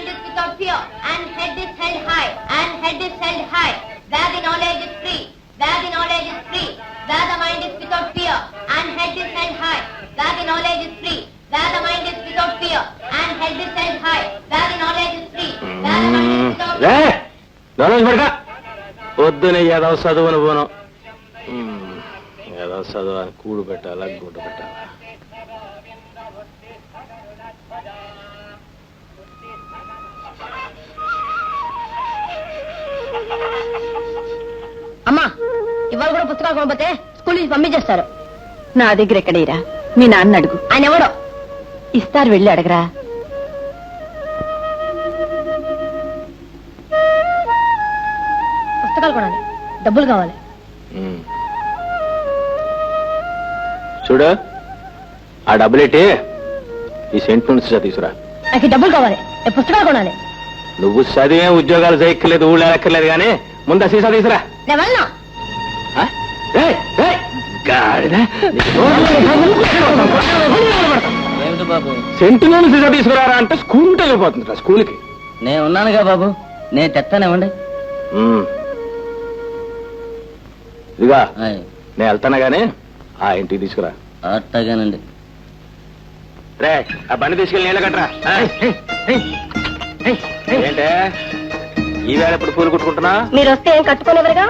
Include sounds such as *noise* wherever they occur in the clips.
mind is without fear, and head is held high, and head is held high. Where the knowledge is free, where the knowledge is free, where the mind is without fear, and head is held high. Where the knowledge is free, where the mind is without fear, and head is held high. Where the knowledge is free, where the mind is without fear. నోరేసి పడక పొద్దునే ఏదో చదువుని పోను. ఏదో చదువు కూడు పెట్టాలా గుడ్డ పెట్టాలా అమ్మా ఇవాళ కూడా పుస్తకాలు కొనపోతే స్కూల్ నుంచి పంపించేస్తారు. నా దగ్గర ఎక్కడేరా? మీ నాన్న అడుగు. ఆయన ఎవడో? ఇస్తారు వెళ్ళి అడగరా. పుస్తకాలు కొనాలి. డబ్బులు కావాలి. చూడు ఆ డబ్బులెట్టి ఈ సెంట్ నుంచి తీసుకురా. నాకు ఈ డబ్బులు కావాలి. నేను పుస్తకాలు కొనాలి. నువ్వు చదివే ఉద్యోగాలు చేయక్కర్లేదు ఊళ్ళో ఎక్కర్లేదు కానీ ముందు ఆ సీసా తీసురా ఏమిటి బాబు? సెంటులోని సీసా తీసుకురారా అంటే స్కూల్ ఉంటే వెళ్ళిపోతుంది స్కూల్కి. నేను ఉన్నానుగా బాబు. నేను తెస్తానివ్వండి మ్మ్. ఇదిగా నేను వెళ్తాను గానీ ఆ ఇంటికి తీసుకురా. అట్టగానండి. రే ఆ బండి తీసుకెళ్ళి నీళ్ళ కట్టరా? ఏంటే? ఈవేళ ఇప్పుడు పూలు కుట్టుకుంటున్నా? మీరు వస్తే ఏం కట్టుకోలేవరుగా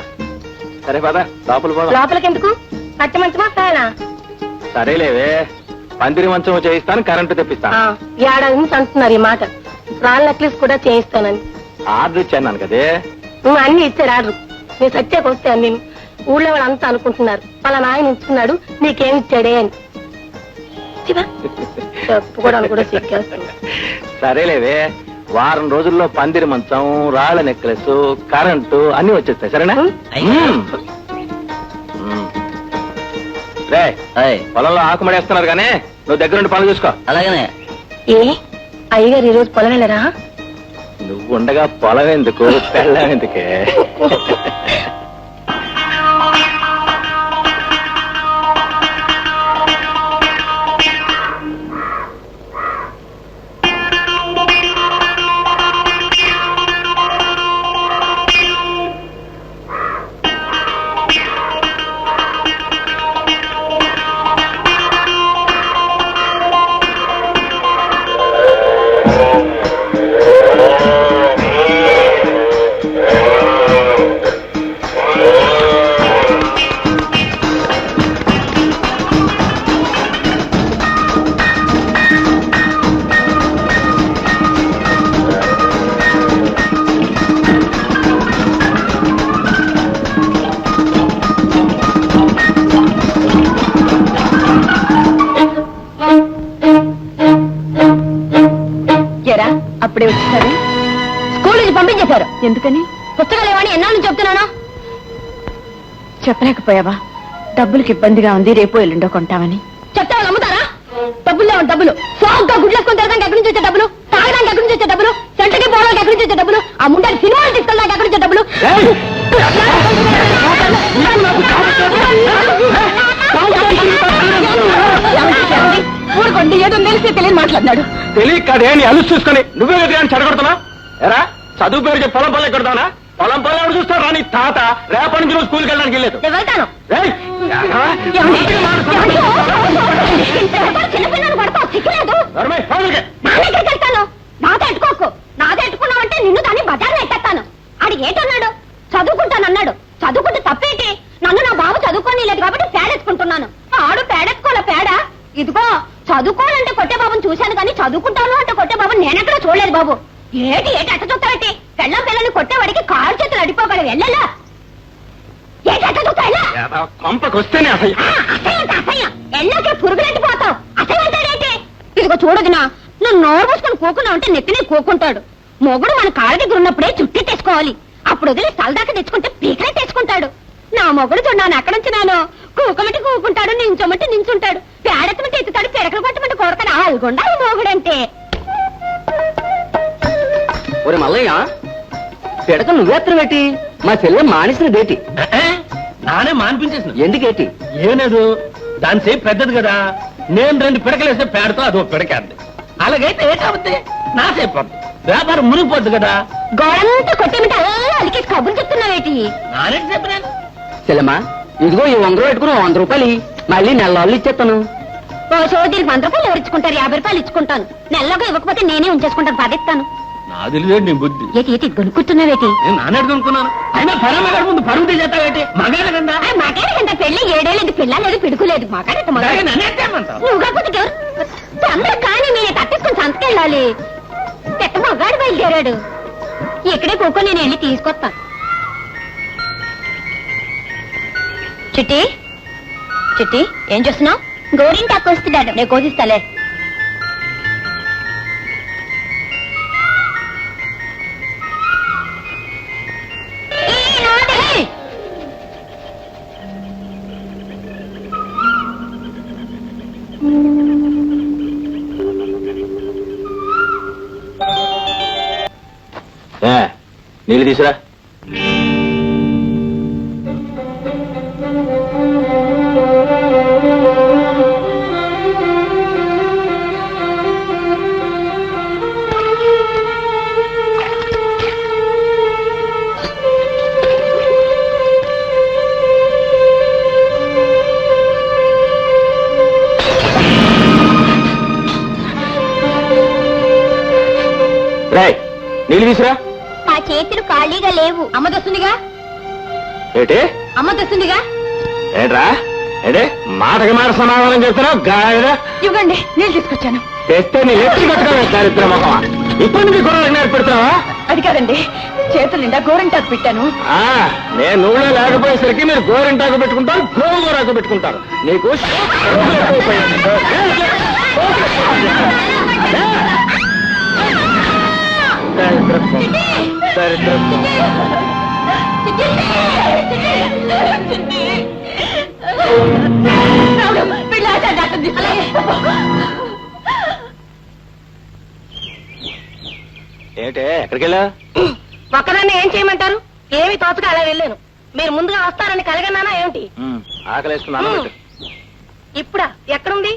సరే పద లోపల పోదాం. లోపలికి ఎందుకు కట్టి మంచమా ఫ్యానా? సరేలేవే. పందిరి మంచం చేయిస్తాను కరెంటు తెప్పిస్తాను. ఏడాది నుంచి అంటున్నారు ఈ మాట. రాళ్ళ నెక్లెస్ కూడా చేయిస్తానని. ఆర్డర్ ఇచ్చాను కదే నువ్వు అన్ని ఇచ్చారు ఆర్డర్. నేను సత్యాకి వస్తే నేను ఊళ్ళో వాళ్ళు అంతా అనుకుంటున్నారు. వాళ్ళ నాయన ఇచ్చున్నాడు నీకేం ఇచ్చాడే అని. *laughs* చెప్పుకోవడానికి కూడా సరేలేవే. వారం రోజుల్లో పందిరి మంచం రాళ్ళ నెక్లెస్ కరెంటు అన్ని వచ్చేస్తాయి సరేనా. రే పొలంలో ఆకుమడేస్తున్నారు కానీ నువ్వు దగ్గర నుండి పనులు చూసుకో. అలాగనే. ఏ? అయ్యగారు ఈ రోజు పొలం వెళ్ళరా? నువ్వు ఉండగా పొలం ఎందుకు? పెళ్ళం ఎందుకే? *laughs* అప్పుడే వచ్చేసారు స్కూల్ నుంచి పంపించేశారు ఎందుకని పుస్తకాలు ఏమని ఎన్నాళ్ళు నుంచి చెప్తున్నాను చెప్పలేకపోయావా డబ్బులకి ఇబ్బందిగా ఉంది రేపు ఎల్లుండో కొంటామని చెప్తే వాళ్ళు అమ్ముతారా డబ్బులు లేవు డబ్బులు సాగుగా గుడ్లేసుకొని తిరగడానికి ఎక్కడి నుంచి వచ్చే డబ్బులు తాగడానికి ఎక్కడి నుంచి వచ్చే డబ్బులు సెంటకి పోవడానికి ఎక్కడి నుంచి వచ్చే డబ్బులు ఆ ముండానికి సినిమాలు తీసుకెళ్ళడానికి ఎక్కడి నుంచి డబ్బులు ఊరుకోండి ఏదో తెలిసి తెలియని మాట్లాడినాడు తెలియక కాదే నీ అలుసు చూసుకొని? నువ్వే అని చెడగొడుతున్నా ఎరా చదువు పేరు చెప్పి పొలం పొలం కొడతానా పొలం పొలం ఎవరు చూస్తారు? రాని తాత రేపటి నుంచి నువ్వు స్కూల్కి వెళ్ళడానికి వెళ్ళలేదు నేను వెళ్తాను. ఎరా? చిన్నపిల్లలు పడతావు పోదులకే. నా దగ్గరికి వెళ్తాను. నాతో ఎట్టుకోకు. నాతో ఎట్టుకున్నావంటే నిన్ను దాన్ని బజార్లో ఎట్టేస్తాను. ఆడు ఏంటన్నాడు? చదువుకుంటానన్నాడు చదువుకుంటే తప్పేంటి? నన్ను నా బాబు చదువుకోని లేదు కాబట్టి పేడెత్తుకుంటున్నాను. ఆడు పేడెత్తుకోలే పేడ? ఇదిగో చదువుకోవాలంటే కొట్టే బాబుని చూశాను కానీ చదువుకుంటాను అంటే కొట్టే బాబుని నేనెక్కడ చూడలేదు బాబు. ఏటి ఏటి అట్ట చూస్తావేంటి? పెళ్ళం పిల్లని కొట్టేవాడికి కారు చేతులు అడిపోగలవు వెళ్ళలా? ఏంటి అట్ట చూస్తా వెళ్ళా ఎరా, కొంపకొస్తేనే అసహ్యం. ఆ, అసహ్యం అంటే అసహ్యం. ఎల్లోకే పురుగులెట్టి పోతావు అసహ్యం అంటాడేంటి ఇదిగో చూడదునా నువ్వు నోరు మూసుకొని కూకున్నావు అంటే నెత్తినే కూకుంటాడు. మొగుడు మన కాళ్ళ దగ్గర ఉన్నప్పుడే చుట్టి తెచ్చుకోవాలి. అప్పుడు వదిలి సలదాకా తెచ్చుకుంటే పీకలే తెచ్చుకుంటాడు. నా మొగుడు చూడు ఉంచినాను కూకమంటే కూకుంటాడు నించోమంటే నించుంటాడు. పేడెత్తమంటే ఎత్తుతాడు పిడకలు కొట్టమంటే కొడతాడు. ఆల్గొండ మొగుడంటే. ఒరే మల్లయ్య పిడక నువ్వేత్తరు పెట్టి మా చెల్లె మానేసిన డేటి నానే మానిపించేసిన. ఎందుకేటి? ఏం లేదు దాని సేపు పెద్దది కదా. నేను రెండు పిడకలేస్తే పేడతో అదో పిడకేద్ది. అలాగైతే ఏటవుద్ది నా సేపు వ్యాపారం మునిగిపోద్ది కదా. గోడంతా కొట్టేమిటి అలా అలికేసి కబుర్లు చెప్తున్నావేటి? నానే చెప్పినాను. చెల్లెమ్మా ఇదిగో ఈ వందరూ పెట్టుకుని వంద రూపాయలు. మళ్ళీ నెల వాళ్ళు ఇచ్చేస్తాను. ఓ సోదరికి వంద రూపాయలు ఎవరు ఇచ్చుకుంటారు? యాభై రూపాయలు ఇచ్చుకుంటాను. నెలలోగా ఇవ్వకపోతే నేనే ఉంచేసుకుంటాను పదిస్తాను నా తెలియదు నీ బుద్ధి? ఏటి ఏటి గొనుక్కుంటున్నావేటి నేను నానే అనుకున్నాను అయినా పరమ గారి ముందు పరుగు తీసేస్తావేంటి మగాడు కదా? మాకేంట పెళ్ళి ఏడేలేదు పిల్ల లేదు పిడుకులేదు. నువ్వు కాకపోతే ఎవరు? తొందర కానీ సంతకెళ్ళాలి. పెద్ద మగాడు బయలుదేరాడు. ఇక్కడే కూకొని నేను వెళ్ళి తీసుకొస్తాను. చిట్టి? చిట్టి ఏం చేస్తున్నావు? గోరింటాకు వస్తున్నాడు నేను కోసిస్తాలే. నీళ్ళు తీసురా. తీసురా నా చేతులు ఖాళీగా లేవు అమ్మ తెస్తుందిగా ఏటి అమ్మ తెస్తుందిగా ఏట్రా ఏడే మాటకి మాట సమాధానం చెప్తున్నావు గాయదా ఇవ్వండి నీళ్ళు తీసుకొచ్చాను తెస్తే నీ ఎత్తి కట్టుకోవే చారిత్ర మొహమా ఇప్పటి నుంచి కూడా నేర్పెడుతున్నావా అది కాదండి చేతులు నిండా గోరింటాకు పెట్టాను ఆ, నేను నువ్వులో లేకపోయేసరికి మీరు గోరింటాకు పెట్టుకుంటారు గోంగూరాకు పెట్టుకుంటారు నీకు. దరిద్రపు. దరిద్రపు. ఏంటే ఎక్కడికి వెళ్ళా ఒక్కదాన్ని ఏం చేయమంటారు? ఏమి తోచక అలా వెళ్ళాను. మీరు ముందుగా వస్తారని కలగన్నానా ఏమిటి? పెట్టు. ఇప్పుడా? ఎక్కడుంది?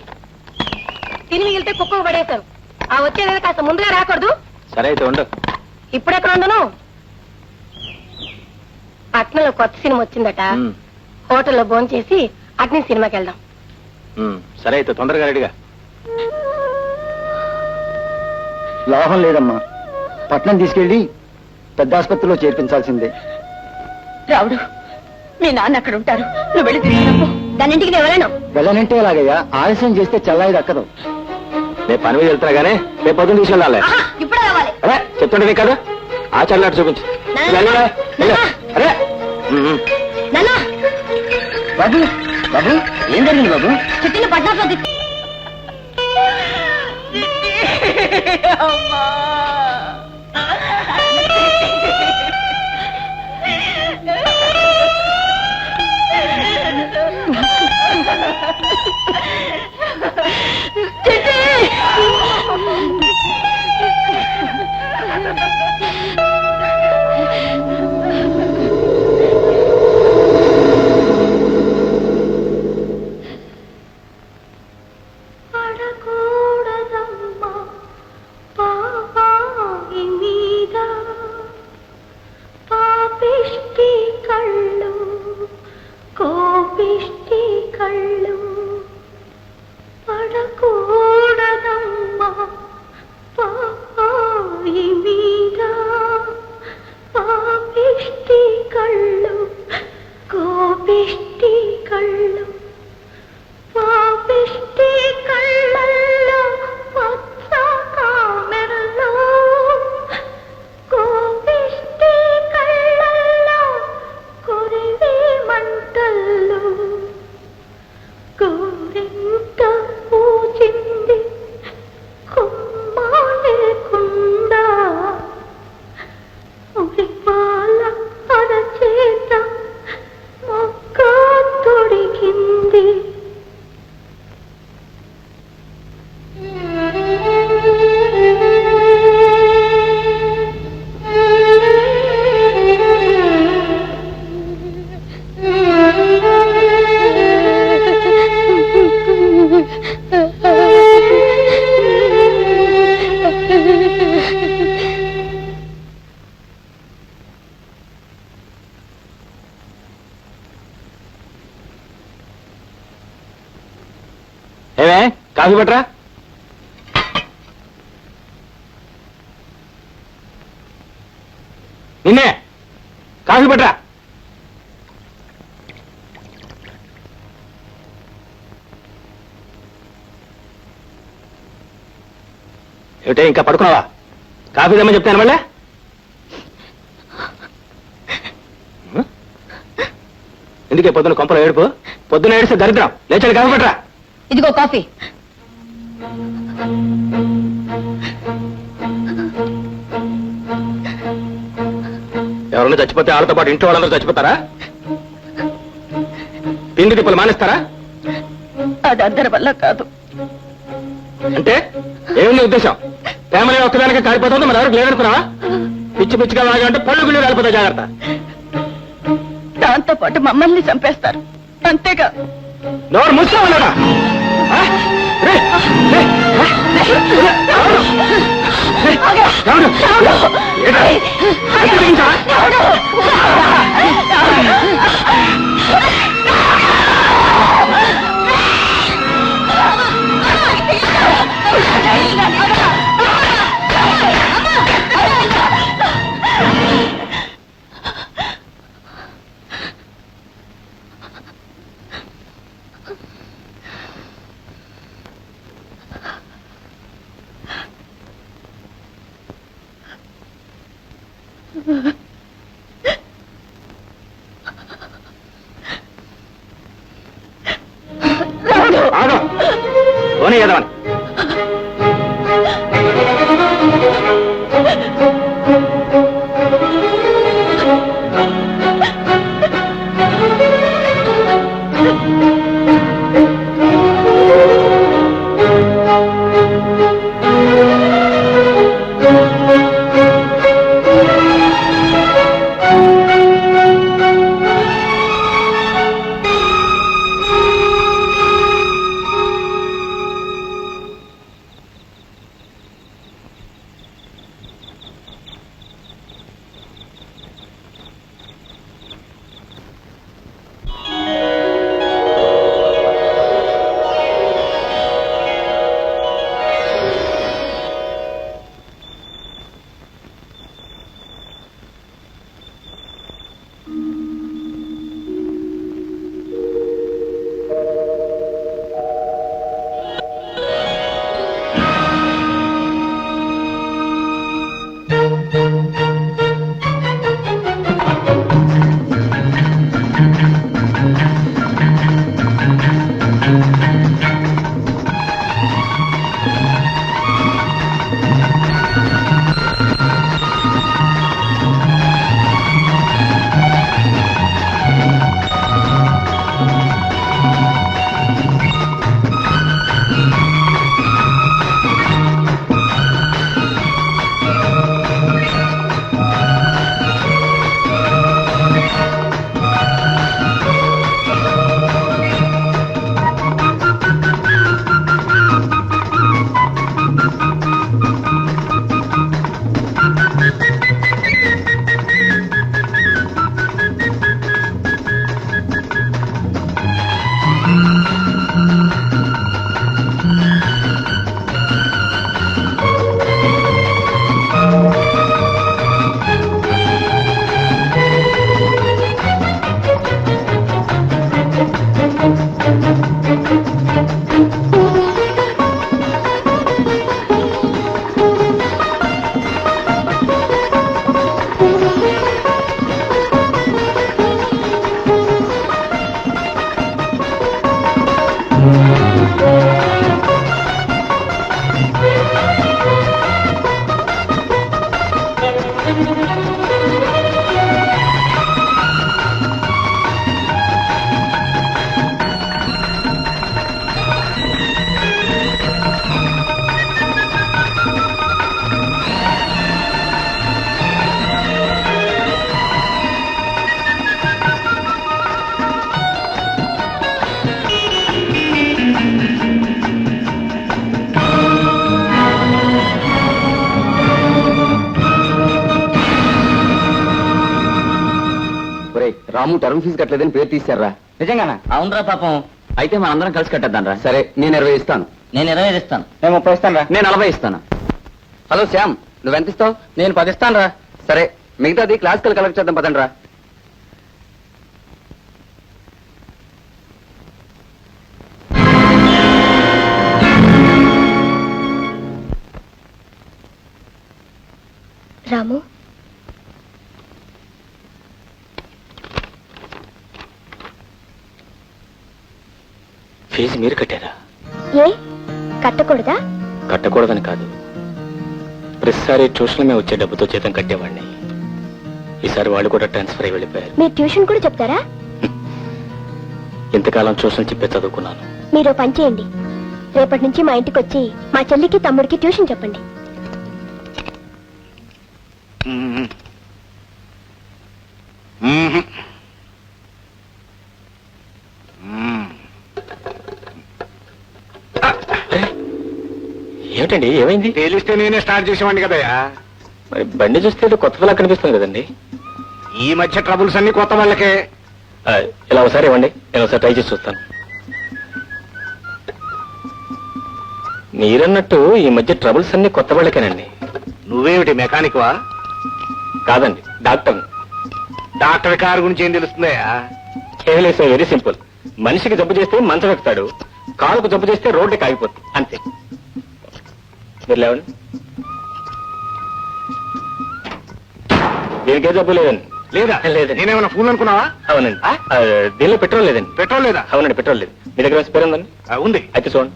తిని మిగిలితే కుక్కకు పడేశాను ఆ వచ్చేది కాస్త ముందుగా రాకూడదు. సరే అయితే ఉండు. ఇప్పుడు ఎక్కడ ఉండను పట్నంలో కొత్త సినిమా వచ్చిందట. హోటల్లో భోజనం చేసి అట్నే సినిమాకి వెళ్దాం సరే అయితే తొందరగా రెడీగా. లాభం లేదమ్మా. పట్నం తీసుకెళ్ళి పెద్ద ఆసుపత్రిలో చేర్పించాల్సిందే. రావుడు మీ నాన్న అక్కడ ఉంటారు. నువ్వు వెళ్ళి తీసుకురాపో దాని ఇంటికి ఎవరైనా వెళ్ళనంటే ఎలాగయ్యా? ఆలస్యం చేస్తే చల్లాయి దక్కదు. నేను పని మీద వెళ్తున్నా గానీ రేపు పొద్దున్న తీసుకెళ్ళాలి. అరే చెప్తుంటే కదా. ఆచరణ చూపించు. నాన్న. వెళ్ళరా, వెళ్ళు. అరే. బాబు బాబు ఏం జరిగింది బాబు? చిట్టిని పట్నాలో కాఫీ పట్రా నిన్నే కాఫీ పట్రా ఏమిటే ఇంకా పడుకున్నావా? కాఫీ తెమ్మని చెప్తాను మళ్ళీ? ఎందుకే పొద్దున కొంపలు ఏడుపు? పొద్దున ఏడిస్తే దరిద్రం. లేచాడు కాఫీ పట్రా ఇదిగో కాఫీ. ఎవరైనా చచ్చిపోతే వాళ్ళతో పాటు ఇంట్లో వాళ్ళందరూ చచ్చిపోతారా పిండి తిప్పలు మానేస్తారా అది అందరి వల్ల కాదు అంటే ఏమి ఉద్దేశం ప్రేమలే ఒక్కదానికి కాలిపోతుంది మరి ఎవరికి లేదనుకున్నావా పిచ్చి పిచ్చిగా అంటే పళ్ళు గుళ్ళు కాలిపోతాయి జాగ్రత్త దాంతో పాటు మమ్మల్ని చంపేస్తారు అంతేగా నోరు మూసుకోవాలరా ఎవడు టర్మ్ ఫీజు కట్టలేదని పేరు తీశారా? నిజంగానా? అవునరా పాపం. అయితే మనందరం కలిసి కట్టేద్దాం రా సరే నేను ఇరవై ఇస్తాను. నేను ఇరవై ఐదు ఇస్తాను. నేను ముప్పై ఇస్తాను రా నేను నలభై ఇస్తాను. హలో శ్యామ్ నువ్వెంత ఇస్తావు? నేను పది ఇస్తాను రా సరే మిగతాది క్లాసికల్ కలెక్ట్ చేద్దాం పదండి రా రాము? ఫీజు మీరు కట్టారా? ఏ? కట్టకూడదా? కట్టకూడదని కాదు. ప్రతిసారి ట్యూషన్ మేము వచ్చే డబ్బుతో జీతం కట్టేవాడిని. ఈసారి వాళ్ళు కూడా ట్రాన్స్ఫర్ అయి వెళ్ళిపోయారు. మీరు ట్యూషన్ కూడా చెప్తారా? ఇంతకాలం ట్యూషన్ చెప్పే చదువుకున్నాను. మీరు పని చేయండి. రేపటి నుంచి మా ఇంటికి వచ్చి మా చెల్లికి తమ్ముడికి ట్యూషన్ చెప్పండి. ఏమిటండి ఏమైంది? తేలిస్తే నేనే స్టార్ట్ చేసేవాడిని కదయ్యా. మరి బండి చూస్తే ఏదో కొత్త పిల్ల కనిపిస్తుంది కదండి. ఈ మధ్య ట్రబుల్స్ అన్ని కొత్త వాళ్ళకే. ఆ, ఇలా ఒకసారి ఇవ్వండి. నేను ఒకసారి ట్రై చేసి చూస్తాను. మీరన్నట్టు ఈ మధ్య ట్రబుల్స్ అన్ని కొత్త వాళ్ళకేనండి. నువ్వేమిటి మెకానిక్ వా కాదండి డాక్టర్. డాక్టర్ కారు గురించి ఏం తెలుస్తుందయ్యా? కేవలేసే వెరీ సింపుల్. మనిషికి జబ్బు చేస్తే మంచం ఎక్కుతాడు కాలుకు జబ్బు చేస్తే రోడ్డుకి ఆగిపోతుంది అంతే. మీరు లేవండి దీనికే జబ్బు లేదండి లేదా? లేదండి. నేనేమన్నా ఫోన్ అనుకున్నావా? అవునండి. దీనిలో పెట్రోల్ లేదండి. పెట్రోల్ లేదా? అవునండి పెట్రోల్ లేదు. మీ దగ్గర స్పేర్ ఉందండి? ఉంది. అయితే చూడండి.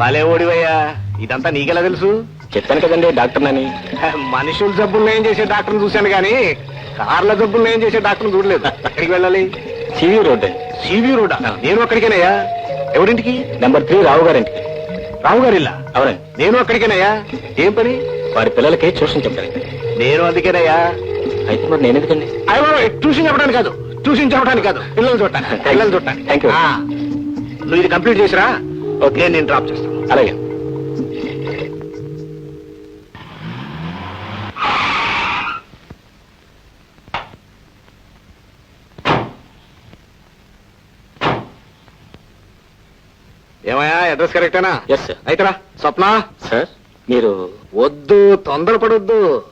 భలే ఓడివయ్యా. ఇదంతా నీకెలా తెలుసు? చెప్పాను కదండి డాక్టర్ నని. మనుషుల జబ్బులు ఏం చేసే డాక్టర్ని చూశాను కానీ కార్ల జబ్బులు ఏం చేసే డాక్టర్ని చూడలేదు. ఎక్కడికి వెళ్ళాలి? సివి రోడ్ సివి రోడ్ నేను అక్కడికేనయ్యా? ఎవరింటికి నెంబర్ త్రీ రావు గారింటికి. రావు గారి ఇల్లా అవునండి నేను అక్కడికేనయ్యా? ఏం పని? వారి పిల్లలకి ట్యూషన్ చెప్పారండి నేను అందుకేనయ్యా. అయితే మరి నేను ఎందుకండి? అయ్య ట్యూషన్ చెప్పడానికి కాదు. ట్యూషన్ చెప్పడానికి కాదు. పిల్లలు చూడటానికి. పిల్లలు చూడటానికి. You. ఆ, నువ్వు ఇది కంప్లీట్ చేసిరా? ఓకే నేను నేను డ్రాప్ చేస్తాను అలాగే. ఏమయ్యా అడ్రస్ కరెక్టేనా ఎస్ సార్ అయితేరా స్వప్న. సార్ మీరు వద్దు తొందరపడొద్దు.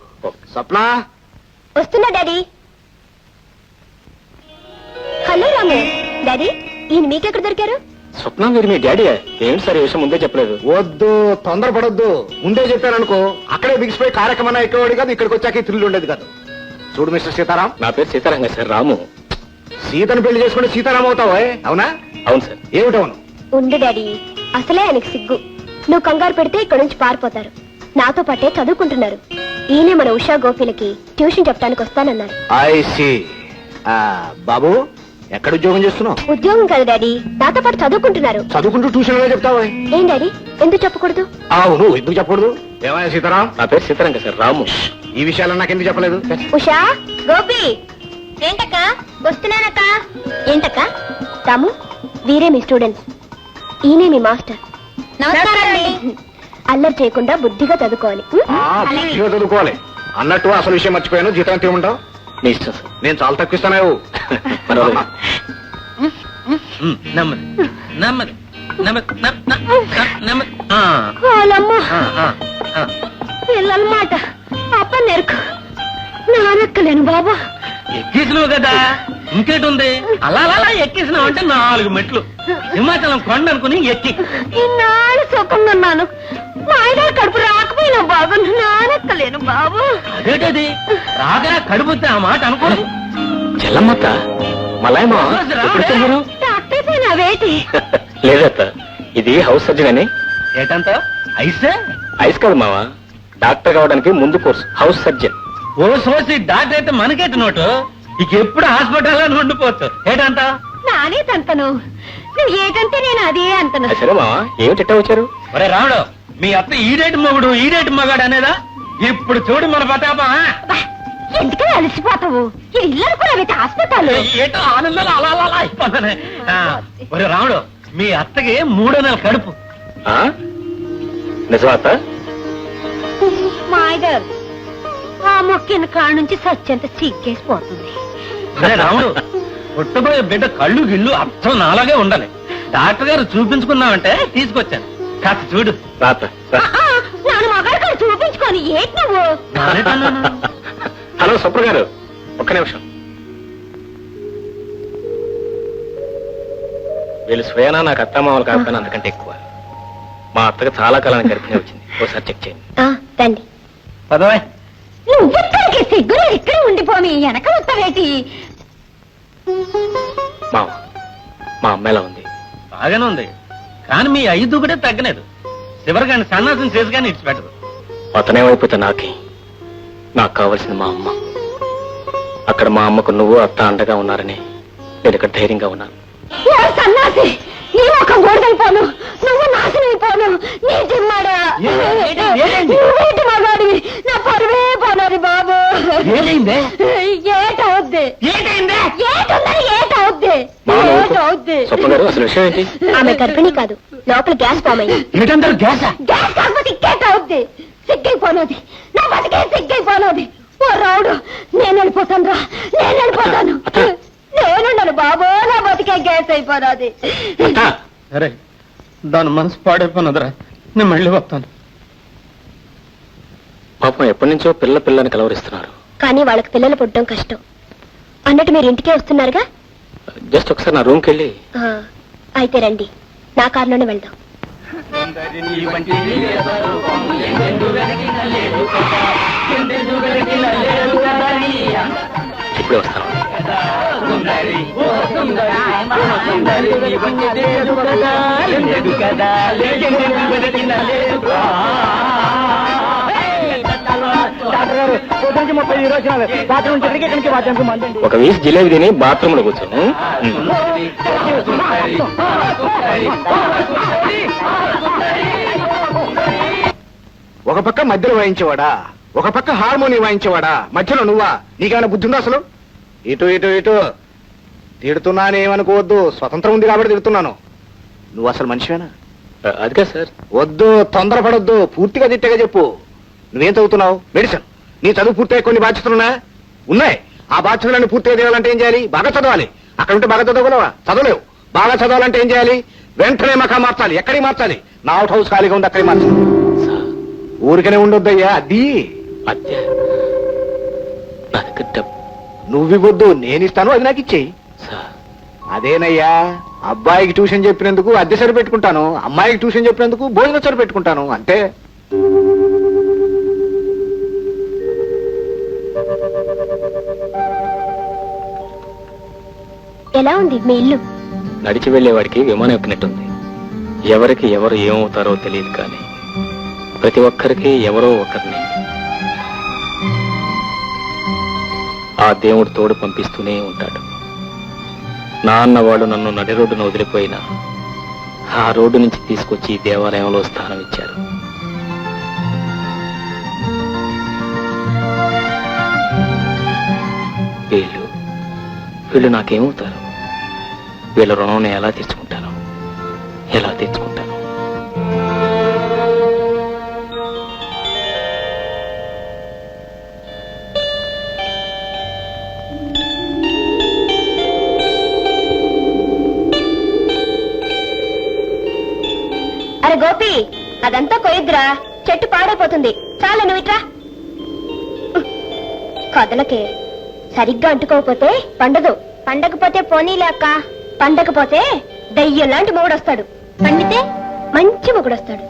స్వప్న. వస్తున్నా డాడీ. హలో రాము. డాడీ ఈయన మీకెక్కడ దొరికారు? స్వప్న మీరు మీ డాడీ. ఏంటి సార్ ఈ విషయం ముందే చెప్పలేదు? వద్దు తొందరపడొద్దు. ముందే చెప్పాననుకో అక్కడే బిగిసిపోయి కార్యక్రమం ఎక్కేవాడు కాదు ఇక్కడికి వచ్చాక ఈ థ్రిల్ ఉండేది కాదు. చూడు మిస్టర్ సీతారాం. నా పేరు సీతారాంగ సార్ రాము. సీతను పెళ్ళి చేసుకుని సీతారాం అవుతావా అవునా? అవును సార్. ఏమిటవును? ఉండు డాడీ. అసలే ఆయనకి సిగ్గు. నువ్వు కంగారు పెడితే ఇక్కడ నుంచి పారిపోతారు. నాతో పాటే చదువుకుంటున్నారు. ఈయనే మన ఉషా గోపిలకి ట్యూషన్ చెప్పడానికి వస్తానన్నారు. I C. బాబు ఎక్కడ ఉద్యోగం చేస్తున్నావు? ఉద్యోగం కాదు డాడీ. నాతో పాటు చదువుకుంటున్నారు. చదువుకుంటూ ట్యూషన్ చెప్తావా? ఏం డాడీ? ఎందుకు చెప్పకూడదు? అవును ఎందుకు చెప్పకూడదు? ఏమయ్యా సీతారాం? నా పేరు సీతారాంగ సార్ రాము. ఈ విషయాలు నాకు ఎందుకు చెప్పలేదు? ఉషా గోపి! ఏంటక్క? వస్తున్నానక్క. ఏంటక్క? రాము వీరే మీ స్టూడెంట్స్. ఈయనే మీ మాస్టర్. అల్లరి చేయకుండా బుద్ధిగా చదువుకోవాలి అన్నట్టు అసలు విషయం మర్చిపోయాను. జీతం ఎంత ఇష్టం సార్ నేను చాలా తక్కువ ఇస్తాను పర్వాలేదు. నెమ్మది. నెమ్మది. నెమ్మది. నెమ్- నెమ్- నెమ్- నెమ్మది ఆ, వాళ్ళమ్మ ఆ, ఆ, ఆ. పిల్లలమాట. అప్ప నెరుకు. నానక్కలేను బాబా. ఎక్కేసినావు కదా. ఇంకేటి ఉంది అలా అలా ఎక్కేసినావు అంటే నాలుగు మెట్లు. హిమాచలం కొండ అనుకుని ఎక్కి. ఇన్నాళ్ళు సుఖంగా మా ఆయన కడుపు రాకపోయినా బాబు నానక్కలేను బాబు. అదేటది? రాగా కడుపుతే ఆ మాట అనుకోదు చెల్లమ్మత్త మలాయమా? పైన వేటి? *laughs* లేదత్త ఇది హౌస్ సర్జన్ అని. ఏటంత? అయితే ఐస్ కాదు మావా డాక్టర్ కావడానికి ముందు కోర్సు హౌస్ సర్జన్. ఓ సోసి డాక్టర్ అయితే మనకేటి నోటు? ఇక ఎప్పుడు హాస్పిటల్లో ఉండిపోవచ్చు. ఏటంత? నానే తంతను. నువ్వు ఏటంటే నేను అదే అంతను. సరే మావా ఏమిటి వచ్చారు? ఒరే రాముడు మీ అత్త ఈడేటి మొగుడు ఈడేటి మగాడు అనేదా? ఇప్పుడు చూడు మన పతాపా ఎందుకని అలసిపోతావు? ఈ ఇల్లు అనుకున్నావైతే హాస్పిటల్. ఏటో ఆనందాలు అలా అలా అలా అయిపోతానే. ఆ, ఒరే రాముడు మీ అత్తకి మూడో నెల కడుపు. ఆ? నిజమా అత్త? మా ఆ మొక్కిన కాడ నుంచి సత్యంత సిగ్గేసిపోతుంది రాముడు పుట్టబోయే బిడ్డ కళ్ళు గిళ్ళు అర్థం నాలాగే ఉండాలి. డాక్టర్ గారు చూపించుకున్నామంటే తీసుకొచ్చాను. కాస్త చూడు. చూపించుకొని. హలో సుప్ర గారు. ఒక్క నిమిషం. వీళ్ళు స్వయానా నాకు అత్తమామలు కాకపోయినా అంతకంటే ఎక్కువ. మా అత్తకు చాలా కాలం గర్భిణి వచ్చింది. ఒకసారి చెక్ చేయండి. పదవే. నువ్వెక్కడికి సిగ్గులు ఇక్కడే ఉండిపోమి వెనక వస్తావేటి? మామ మా అమ్మ ఎలా ఉంది. బాగానే ఉంది. కానీ మీ ఐదు కూడా తగ్గలేదు. చివరికి ఆయన సన్నాసం చేసి కానీ ఇడిచిపెట్టదు అతనేమైపోతే నాకే? నాకు కావాల్సింది మా అమ్మ. అక్కడ మా అమ్మకు నువ్వు అత్త అండగా ఉన్నారని నేను ఇక్కడ ధైర్యంగా ఉన్నాను. సన్నాసి! నీ ముఖం గోడైపోను నువ్వు నాశనైపోను నీ జిమ్మాడా నువ్వేంటి మగాడివి. నా పరువే పోనది బాబు. ఏటవుద్ది? ఏంటైందే? ఏటుందని ఏటవుద్ది. ఏటవుద్ది? ఆమె గర్భిణి కాదు. లోపల గ్యాస్ ఫామ్ ఏంటంటారు గ్యాస? కాకపోతే ఇంకేటవుద్ది? సిగ్గైపోనది. నా బతికే సిగ్గైపోనది. ఓ రావుడు నేను వెళ్ళిపోతాను రా నేను వెళ్ళిపోతాను. నేనుండను బాబు నా బతికే గ్యాస్ అయిపోనది అత్త! అరే దాని మనసు పాడైపోయినదిరా నేను మళ్ళీ వస్తాను. పాపం ఎప్పటి నుంచో పిల్ల పిల్లని కలవరిస్తున్నారు. కానీ వాళ్ళకి పిల్లలు పుట్టడం కష్టం. అన్నట్టు మీరు ఇంటికే వస్తున్నారుగా? జస్ట్ ఒకసారి నా రూమ్కి వెళ్ళి. ఆ, అయితే రండి. నా కారులోనే వెళ్దాం. ఇప్పుడే వస్తాను. ఒక వీస్ జిలేబీ తిని బాత్రూమ్లో కూర్చోను. ఒక పక్క మధ్యలో వాయించేవాడా? ఒక పక్క హార్మోని వాయించేవాడా? మధ్యలో నువ్వా? నీకేమైనా బుద్ధి ఉందా అసలు? ఇటు ఇటు ఇటు. తిడుతున్నానేమనుకోవద్దు స్వతంత్రం ఉంది కాబట్టి తిడుతున్నాను. నువ్వు అసలు మనిషివేనా? అదిగా సార్. వద్దు తొందరపడొద్దు. పూర్తిగా తిట్టగా చెప్పు. నువ్వేం చదువుతున్నావు? మెడిసిన్. నీ చదువు పూర్తయి కొన్ని బాధ్యతలున్నా ఉన్నాయి. ఆ బాధ్యతలను పూర్తిగా చేయాలంటే ఏం చేయాలి? బాగా చదవాలి. అక్కడ ఉంటే బాగా చదవగలవా? చదవలేవు. బాగా చదవాలంటే ఏం చేయాలి? వెంటనే మకా మార్చాలి. ఎక్కడికి మార్చాలి? నా అవుట్ హౌస్ ఖాళీగా ఉంది అక్కడికి మార్చాలి. ఊరికనే ఉండొద్దయ్యా అది. అత్య నా దగ్గర డబ్బు. నువ్వివ్వద్దు నేను ఇస్తాను అది నాకు ఇచ్చేయి. సార్. అదేనయ్యా అబ్బాయికి ట్యూషన్ చెప్పినందుకు అద్దె సరి పెట్టుకుంటాను అమ్మాయికి ట్యూషన్ చెప్పినందుకు భోజనం సరి పెట్టుకుంటాను అంతే. ఎలా ఉంది మీ ఇల్లు? నడిచి వెళ్ళేవాడికి విమానం ఎక్కినట్టుంది. ఎవరికి ఎవరు ఏమవుతారో తెలియదు కానీ ప్రతి ఒక్కరికి ఎవరో ఒకరిని ఆ దేవుడు తోడు పంపిస్తూనే ఉంటాడు. నా అన్నవాడు నన్ను నడి రోడ్డున వదిలిపోయినా ఆ రోడ్డు నుంచి తీసుకొచ్చి దేవాలయంలో స్థానం ఇచ్చారు. వీళ్ళు వీళ్ళు నాకేమవుతారు? వీళ్ళ రుణం ఎలా తీర్చుకుంటారు? చాలా నువ్వు ఇట్రా కదలకే సరిగ్గా అంటుకోకపోతే పండదు. పండకపోతే పోనీలే అక్క. పండకపోతే దయ్యం లాంటి మొగుడొస్తాడు. పండితే మంచి మొగుడొస్తాడు.